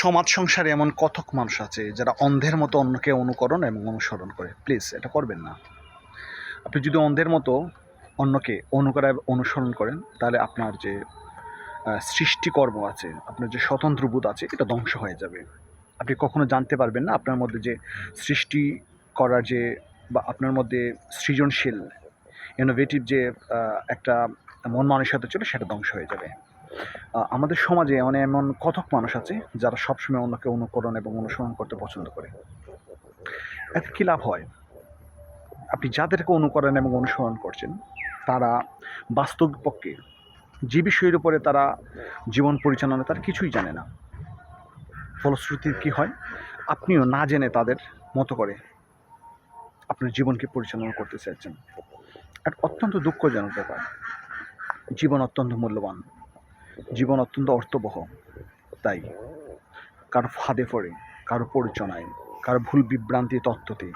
সমাজ সংসারে এমন কতক মানুষ আছে যারা অন্ধের মতো অন্যকে অনুকরণ এবং অনুসরণ করে। প্লিজ, এটা করবেন না। আপনি যদি অন্ধের মতো অন্যকে অনুকরা অনুসরণ করেন, তাহলে আপনার যে সৃষ্টিকর্ম আছে, আপনার যে স্বতন্ত্র বোধ আছে, এটা ধ্বংস হয়ে যাবে। আপনি কখনো জানতে পারবেন না আপনার মধ্যে যে সৃষ্টি করার যে, বা আপনার মধ্যে সৃজনশীল ইনোভেটিভ যে একটা মন মানসিকতা ছিল, সেটা ধ্বংস হয়ে যাবে। আমাদের সমাজে মানে এমন কতক মানুষ আছে যারা সবসময় অন্যকে অনুকরণ এবং অনুসরণ করতে পছন্দ করে। এতে কী লাভ হয়? আপনি যাদেরকে অনুকরণ এবং অনুসরণ করছেন, তারা বাস্তব পক্ষে যে বিষয়ের উপরে তারা জীবন পরিচালনা তার কিছুই জানে না। ফলশ্রুতি কী হয়? আপনিও না জেনে তাদের মতো করে আপনার জীবনকে পরিচালনা করতে চাইছেন। আর অত্যন্ত দুঃখজনক ব্যাপার, জীবন অত্যন্ত মূল্যবান। জীবন অত্যন্ত অর্থবহ। তাই কারও ফাঁদে পড়ে, কারও পরিচনায়, কারও ভুল বিভ্রান্তি তত্ত্বতে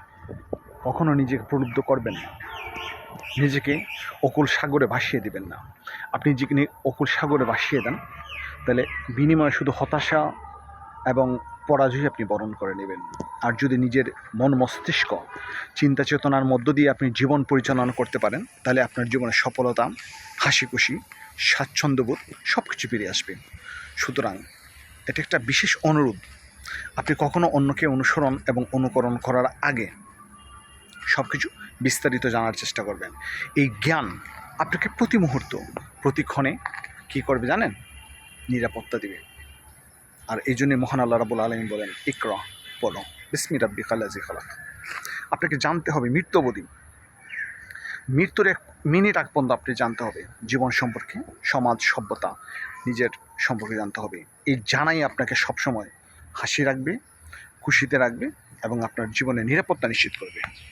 কখনো নিজেকে প্রলুব্ধ করবেন না। নিজেকে অকুল সাগরে ভাসিয়ে দিবেন না। আপনি নিজেকে অকুল সাগরে ভাসিয়ে দেন, তাহলে বিনিময়ে শুধু হতাশা এবং পরাজয় আপনি বরণ করে নেবেন। আর যদি নিজের মন মস্তিষ্ক চিন্তা চেতনার মধ্য দিয়ে আপনি জীবন পরিচালনা করতে পারেন, তাহলে আপনার জীবনে সফলতা হাসি খুশি স্বাচ্ছন্দ্যবোধ সব কিছু ফিরে আসবে। সুতরাং এটা একটা বিশেষ অনুরোধ। আপনি কখনো অন্যকে অনুসরণ এবং অনুকরণ করার আগে সব কিছু বিস্তারিত জানার চেষ্টা করবেন। এই জ্ঞান আপনাকে প্রতি মুহূর্ত প্রতিক্ষণে কী করবে জানেন? নিরাপত্তা দিবে। আর এই জন্যে মহান আল্লাহ রাবুল আলমী বলেন, ইকরা, পড়ো। বিসমি রাব্বি খালাজি খালাক। আপনাকে জানতে হবে মৃত্যুবধি। মৃত্যুর এক মিনিট আগ পর্যন্ত আপনি জানতে হবে। জীবন সম্পর্কে, সমাজ সভ্যতা, নিজের সম্পর্কে জানতে হবে। এই জানাই আপনাকে সবসময় হাসি রাখবে, খুশিতে রাখবে এবং আপনার জীবনে নিরাপত্তা নিশ্চিত করবে।